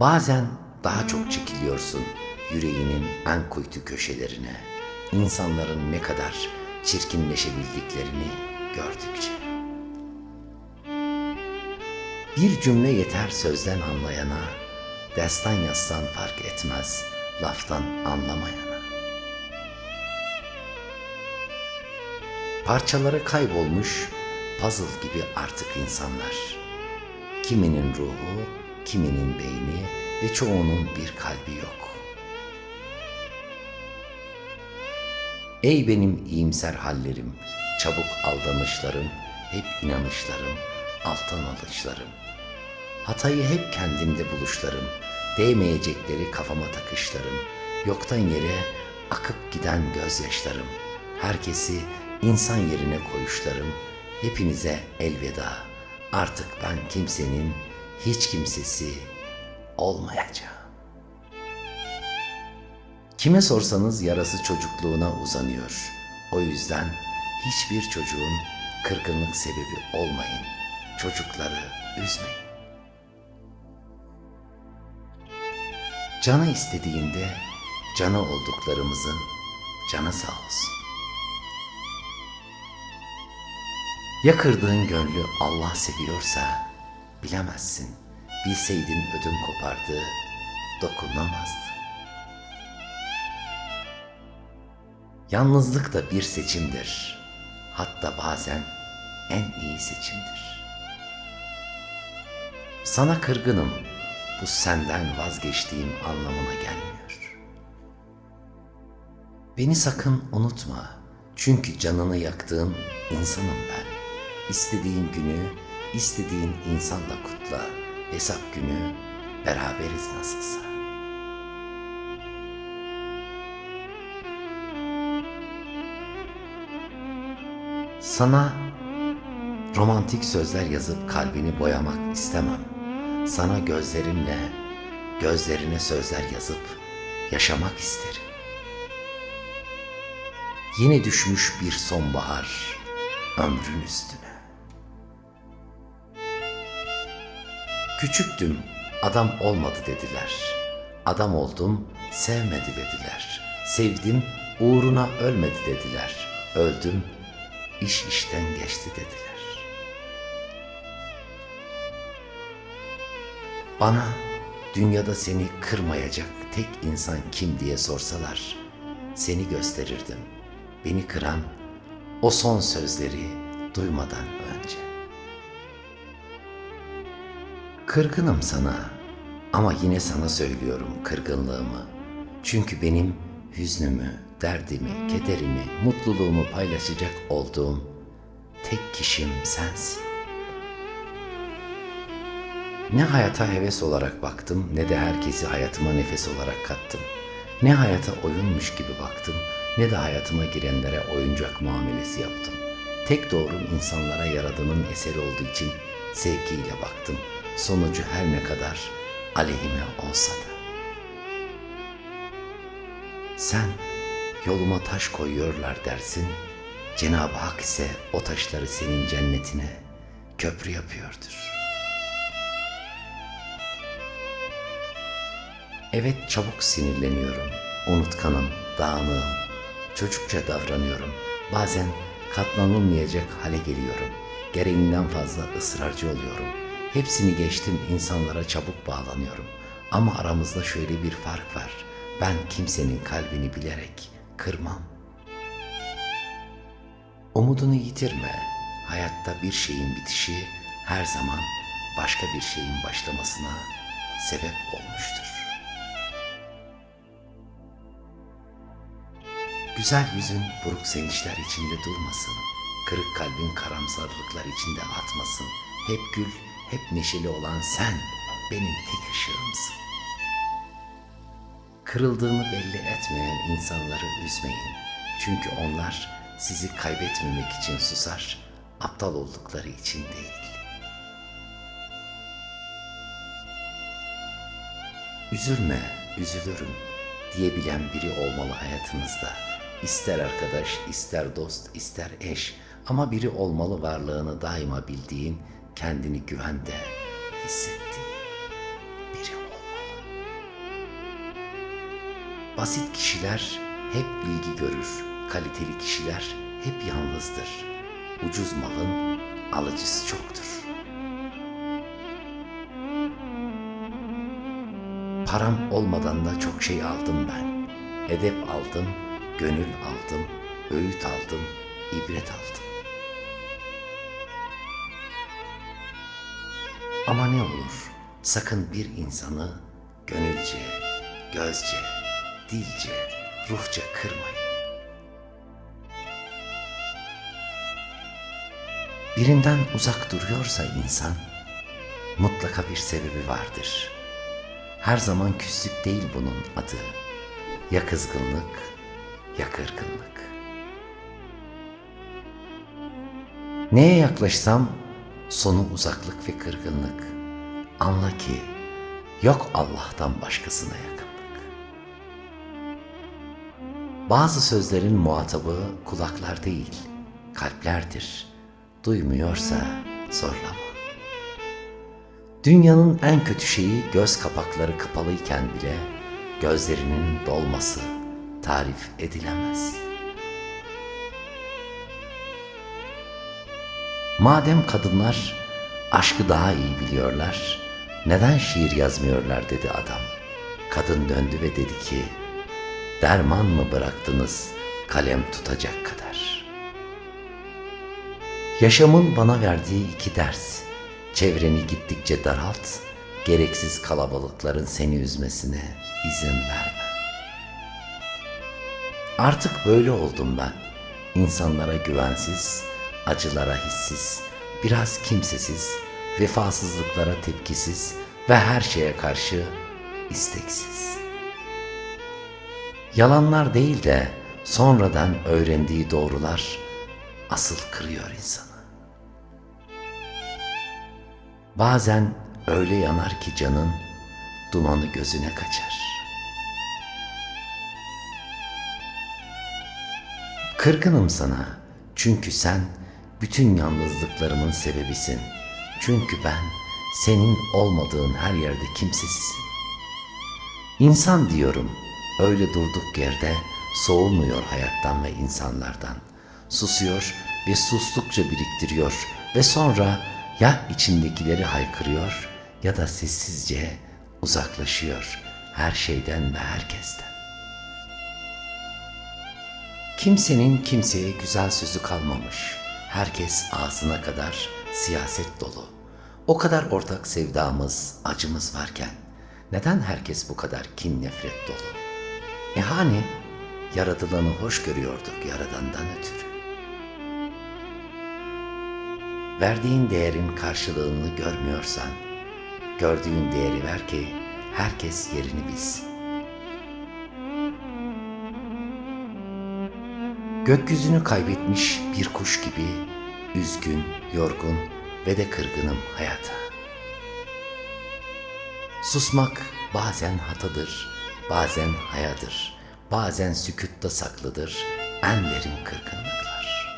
Bazen daha çok çekiliyorsun yüreğinin en kuytu köşelerine. İnsanların ne kadar çirkinleşebildiklerini gördükçe. Bir cümle yeter sözden anlayana, destan yazsan fark etmez laftan anlamayana. Parçaları kaybolmuş puzzle gibi artık insanlar. Kiminin ruhu, kiminin beyni ve çoğunun bir kalbi yok. Ey benim iyimser hallerim, çabuk aldanışlarım, hep inanışlarım, alttan alışlarım. Hatayı hep kendimde buluşlarım, değmeyecekleri kafama takışlarım, yoktan yere akıp giden gözyaşlarım, herkesi insan yerine koyuşlarım, hepinize elveda. Artık ben kimsenin hiç kimsesi olmayacağım. Kime sorsanız yarası çocukluğuna uzanıyor. O yüzden hiçbir çocuğun kırgınlık sebebi olmayın. Çocukları üzmeyin. Canı istediğinde canı olduklarımızın canı sağ olsun. Ya kırdığın gönlü Allah seviyorsa bilemezsin. Bilseydin ödüm kopardı, dokunamazdı. Yalnızlık da bir seçimdir. Hatta bazen en iyi seçimdir. Sana kırgınım. Bu senden vazgeçtiğim anlamına gelmiyor. Beni sakın unutma. Çünkü canını yaktığın insanım ben. İstediğin günü, istediğin insanla kutla. Hesap günü beraberiz nasılsa. Sana romantik sözler yazıp kalbini boyamak istemem. Sana gözlerimle, gözlerine sözler yazıp yaşamak isterim. Yeni düşmüş bir sonbahar ömrün üstüne. Küçüktüm, adam olmadı dediler. Adam oldum, sevmedi dediler. Sevdim, uğruna ölmedi dediler. Öldüm, iş işten geçti dediler. Bana dünyada seni kırmayacak tek insan kim diye sorsalar, seni gösterirdim. Beni kıran o son sözleri duymadan önce. Kırgınım sana ama yine sana söylüyorum kırgınlığımı. Çünkü benim hüznümü, derdimi, kederimi, mutluluğumu paylaşacak olduğum tek kişim sensin. Ne hayata heves olarak baktım ne de herkesi hayatıma nefes olarak kattım. Ne hayata oyunmuş gibi baktım ne de hayatıma girenlere oyuncak muamelesi yaptım. Tek doğrum insanlara yaradığının eseri olduğu için sevgiyle baktım. Sonucu her ne kadar aleyhime olsa da. Sen yoluma taş koyuyorlar dersin. Cenab-ı Hak ise o taşları senin cennetine köprü yapıyordur. Evet çabuk sinirleniyorum. Unutkanım, dağınığım. Çocukça davranıyorum. Bazen katlanılmayacak hale geliyorum. Gereğinden fazla ısrarcı oluyorum. Hepsini geçtim insanlara çabuk bağlanıyorum. Ama aramızda şöyle bir fark var. Ben kimsenin kalbini bilerek kırmam. Umudunu yitirme. Hayatta bir şeyin bitişi her zaman başka bir şeyin başlamasına sebep olmuştur. Güzel yüzün buruk sevinçler içinde durmasın. Kırık kalbin karamsarlıklar içinde atmasın. Hep gül, hep neşeli olan sen benim tek ışığımsın. Kırıldığını belli etmeyen insanları üzmeyin. Çünkü onlar sizi kaybetmemek için susar, aptal oldukları için değil. Üzülme, üzülürüm diyebilen biri olmalı hayatınızda. İster arkadaş, ister dost, ister eş ama biri olmalı varlığını daima bildiğin, kendini güvende hissettiğin biri olmalı. Basit kişiler hep ilgi görür. Kaliteli kişiler hep yalnızdır. Ucuz malın alıcısı çoktur. Param olmadan da çok şey aldım ben. Edep aldım, gönül aldım, öğüt aldım, ibret aldım. Ama ne olur sakın bir insanı gönülce, gözce, dilce, ruhça kırmayın. Birinden uzak duruyorsa insan mutlaka bir sebebi vardır. Her zaman küslük değil bunun adı. Ya kızgınlık ya kırgınlık. Neye yaklaşsam sonu uzaklık ve kırgınlık. Anla ki yok Allah'tan başkasına yakınlık. Bazı sözlerin muhatabı kulaklar değil, kalplerdir. Duymuyorsa zorlama. Dünyanın en kötü şeyi göz kapakları kapalıyken bile gözlerinin dolması tarif edilemez. Madem kadınlar aşkı daha iyi biliyorlar, neden şiir yazmıyorlar dedi adam. Kadın döndü ve dedi ki, derman mı bıraktınız kalem tutacak kadar? Yaşamın bana verdiği iki ders. Çevreni gittikçe daralt, gereksiz kalabalıkların seni üzmesine izin verme. Artık böyle oldum ben. İnsanlara güvensiz, acılara hissiz, biraz kimsesiz, vefasızlıklara tepkisiz ve her şeye karşı isteksiz. Yalanlar değil de sonradan öğrendiği doğrular asıl kırıyor insanı. Bazen öyle yanar ki canın dumanı gözüne kaçar. Kırgınım sana çünkü sen bütün yalnızlıklarımın sebebisin. Çünkü ben senin olmadığın her yerde kimsesizim. İnsan diyorum öyle durduk yerde soğumuyor hayattan ve insanlardan. Susuyor ve sustukça biriktiriyor ve sonra ya içindekileri haykırıyor ya da sessizce uzaklaşıyor her şeyden ve herkesten. Kimsenin kimseye güzel sözü kalmamış. Herkes ağzına kadar siyaset dolu. O kadar ortak sevdamız, acımız varken neden herkes bu kadar kin nefret dolu? E hani yaratılanı hoş görüyorduk yaradandan ötürü. Verdiğin değerin karşılığını görmüyorsan, gördüğün değeri ver ki herkes yerini bilsin. Gökyüzünü kaybetmiş bir kuş gibi üzgün, yorgun ve de kırgınım hayata. Susmak bazen hatadır, bazen hayadır, bazen sükutta saklıdır en derin kırgınlıklar.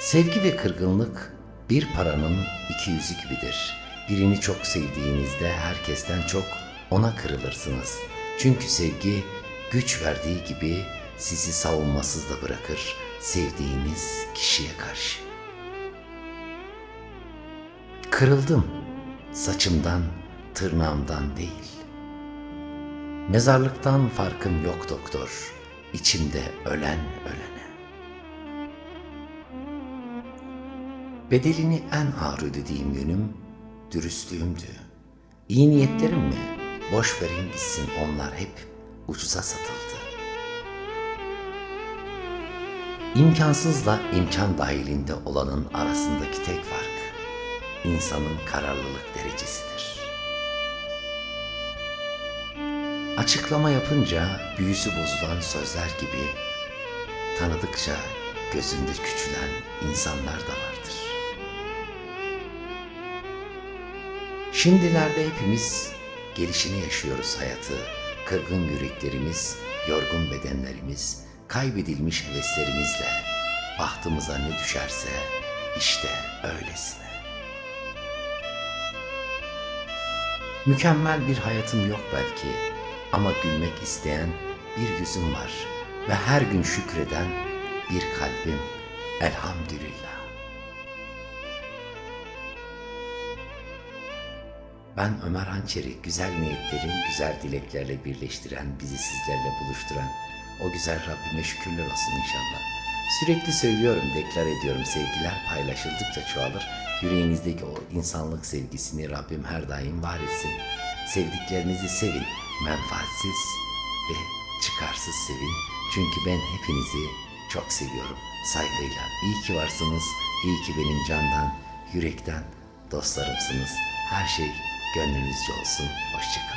Sevgi ve kırgınlık bir paranın iki yüzü gibidir. Birini çok sevdiğinizde herkesten çok ona kırılırsınız. Çünkü sevgi güç verdiği gibi sizi savunmasız da bırakır sevdiğiniz kişiye karşı. Kırıldım saçımdan, tırnağımdan değil. Mezarlıktan farkım yok doktor, içimde ölen ölene. Bedelini en ağır ödediğim yönüm dürüstlüğümdü. İyi niyetlerim mi? Boş verin gitsin onlar hep ucuza satıldı. İmkansızla imkan dahilinde olanın arasındaki tek fark insanın kararlılık derecesidir. Açıklama yapınca büyüsü bozulan sözler gibi tanıdıkça gözünde küçülen insanlar da vardır. Şimdilerde hepimiz gelişini yaşıyoruz hayatı. Kırgın yüreklerimiz, yorgun bedenlerimiz, kaybedilmiş heveslerimizle bahtımıza ne düşerse işte öylesine. Mükemmel bir hayatım yok belki Ama gülmek isteyen bir yüzüm var ve her gün şükreden bir kalbim. Elhamdülillah. Ben Ömer Hançeri güzel niyetlerin güzel dileklerle birleştiren, bizi sizlerle buluşturan o güzel Rabbime şükürler olsun inşallah. Sürekli söylüyorum, deklar ediyorum sevgiler paylaşıldıkça çoğalır. Yüreğinizdeki o insanlık sevgisini Rabbim her daim var etsin. Sevdiklerinizi sevin, menfaatsiz ve çıkarsız sevin. Çünkü ben hepinizi çok seviyorum saygıyla. İyi ki varsınız, iyi ki benim candan, yürekten dostlarımsınız. Her şey gönlünüzce olsun. Hoşçakalın.